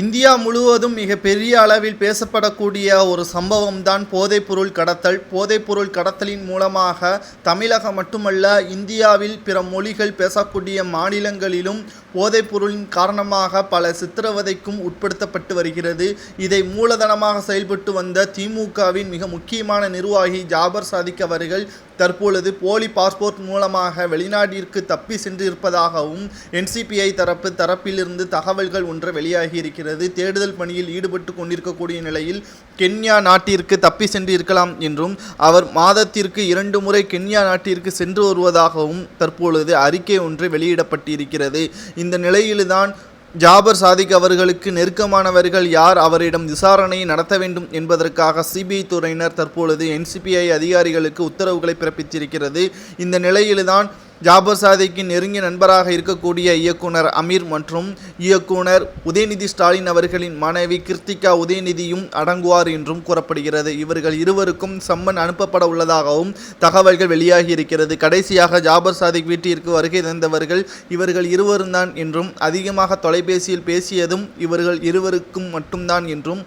India முழுவதும் மிக பெரிய அளவில் பேசப்படக்கூடிய ஒரு சம்பவம் தான் போதைப்பொருள் கடத்தல். போதைப்பொருள் கடத்தலின் மூலமாக தமிழகம் மட்டுமல்ல இந்தியாவில் பிற மொழிகள் பேசக்கூடிய மாநிலங்களிலும் போதைப்பொருளின் காரணமாக பல சித்திரவதைக்கும் உட்படுத்தப்பட்டு வருகிறது. இதை மூலதனமாக செயல்பட்டு வந்த திமுகவின் மிக முக்கியமான நிர்வாகி ஜாபர் சாதிக் அவர்கள் தற்பொழுது போலி பாஸ்போர்ட் மூலமாக வெளிநாட்டிற்கு தப்பி சென்றிருப்பதாகவும் என்சிபிஐ தரப்பு தரப்பிலிருந்து தகவல்கள் ஒன்று வெளியாகி இருக்கிறது. தேடுதல் பணியில் ஈடுபட்டு கொண்டிருக்கக்கூடிய நிலையில் கென்யா நாட்டிற்கு தப்பி சென்று இருக்கலாம் என்றும் அவர் மாதத்திற்கு இரண்டு முறை கென்யா நாட்டிற்கு சென்று வருவதாகவும் தற்பொழுது அறிக்கை ஒன்று வெளியிடப்பட்டிருக்கிறது. இந்த நிலையில்தான் ஜாபர் சாதிக் அவர்களுக்கு நெருக்கமானவர்கள் யார்? அவரிடம் விசாரணையை நடத்த வேண்டும் என்பதற்காக சிபிஐ துறையினர் தற்பொழுது என்சிபிஐ அதிகாரிகளுக்கு உத்தரவுகளை பிறப்பித்திருக்கிறது. இந்த நிலையில்தான் ஜாபர் சாதிக்கு நெருங்கிய நண்பராக இருக்கக்கூடிய இயக்குனர் அமீர் மற்றும் இயக்குனர் உதயநிதி ஸ்டாலின் அவர்களின் மனைவி கிருத்திகா உதயநிதியும் அடங்குவார் என்றும் கூறப்படுகிறது. இவர்கள் இருவருக்கும் சம்மன் அனுப்பப்பட உள்ளதாகவும் தகவல்கள் வெளியாகி இருக்கிறது. கடைசியாக ஜாபர் சாதிக் வீட்டிற்கு வருகை தந்தவர்கள் இவர்கள் இருவரும் தான் என்றும் அதிகமாக தொலைபேசியில் பேசியதும் இவர்கள் இருவருக்கும் மட்டும்தான் என்றும்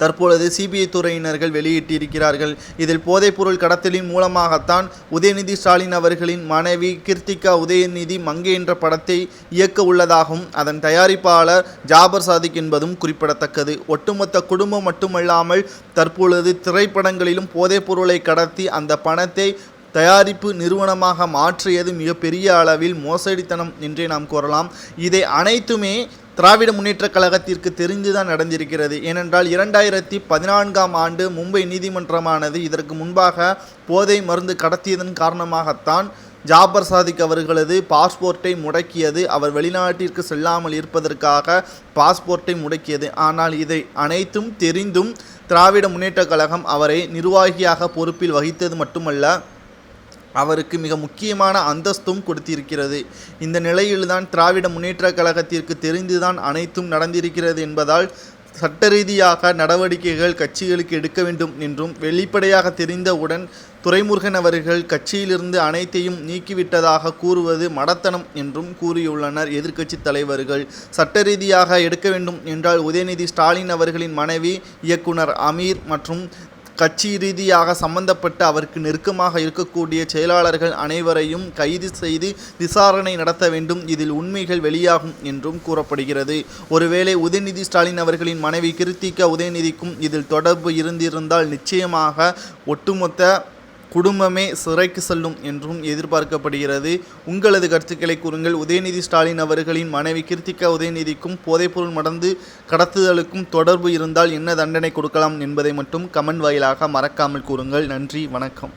தற்பொழுது சிபிஐ துறையினர்கள் வெளியிட்டிருக்கிறார்கள். இதில் போதைப்பொருள் கடத்தலின் மூலமாகத்தான் உதயநிதி ஸ்டாலின் அவர்களின் மனைவி கிருத்திகா உதயநிதி மங்கே என்ற படத்தை இயக்க உள்ளதாகவும் அதன் தயாரிப்பாளர் ஜாபர் சாதிக் என்பதும் குறிப்பிடத்தக்கது. ஒட்டுமொத்த குடும்பம் மட்டுமல்லாமல் தற்பொழுது திரைப்படங்களிலும் போதைப்பொருளை கடத்தி அந்த பணத்தை தயாரிப்பு நிறுவனமாக மாற்றியது மிகப்பெரிய அளவில் மோசடித்தனம் என்றே நாம் கூறலாம். இதை அனைத்துமே திராவிட முன்னேற்றக் கழகத்திற்கு தெரிந்துதான் நடந்திருக்கிறது. ஏனென்றால் இரண்டாயிரத்தி பதினான்காம் ஆண்டு மும்பை நீதிமன்றமானது இதற்கு முன்பாக போதை மருந்து கடத்தியதன் காரணமாகத்தான் ஜாபர் சாதிக் அவர்களது பாஸ்போர்ட்டை முடக்கியது. அவர் வெளிநாட்டிற்கு செல்லாமல் இருப்பதற்காக பாஸ்போர்ட்டை முடக்கியது. ஆனால் இதை அனைத்தும் தெரிந்தும் திராவிட முன்னேற்றக் கழகம் அவரை நிர்வாகியாக பொறுப்பில் வகித்தது மட்டுமல்ல அவருக்கு மிக முக்கியமான அந்தஸ்தும் கொடுத்திருக்கிறது. இந்த நிலையில்தான் திராவிட முன்னேற்ற கழகத்திற்கு தெரிந்துதான் அனைத்தும் நடந்திருக்கிறது என்பதால் சட்டரீதியாக நடவடிக்கைகள் கட்சிகளுக்கு எடுக்க வேண்டும் என்றும் வெளிப்படையாக தெரிந்தவுடன் துரைமுருகன் அவர்கள் கட்சியிலிருந்து அனைத்தையும் நீக்கிவிட்டதாக கூறுவது மடத்தனம் என்றும் கூறியுள்ளனர் எதிர்க்கட்சி தலைவர்கள். சட்டரீதியாக எடுக்க வேண்டும் என்றால் உதயநிதி ஸ்டாலின் அவர்களின் மனைவி இயக்குனர் அமீர் மற்றும் கட்சி ரீதியாக சம்பந்தப்பட்ட அவருக்கு நெருக்கமாக இருக்கக்கூடிய செயலாளர்கள் அனைவரையும் கைது செய்து விசாரணை நடத்த வேண்டும். இதில் உண்மைகள் வெளியாகும் என்றும் கூறப்படுகிறது. ஒருவேளை உதயநிதி ஸ்டாலின் அவர்களின் மனைவி கிருத்திகா உதயநிதிக்கும் இதில் தொடர்பு இருந்திருந்தால் நிச்சயமாக ஒட்டுமொத்த குடும்பமே சிறைக்கு செல்லும் என்றும் எதிர்பார்க்கப்படுகிறது. உங்களது கருத்துக்களை கூறுங்கள். உதயநிதி ஸ்டாலின் அவர்களின் மனைவி கிருத்திகா உதயநிதிக்கும் போதைப்பொருள் மடந்து கடத்துதலுக்கும் தொடர்பு இருந்தால் என்ன தண்டனை கொடுக்கலாம் என்பதை மட்டும் கமெண்ட் வாயிலாக மறக்காமல் கூறுங்கள். நன்றி. வணக்கம்.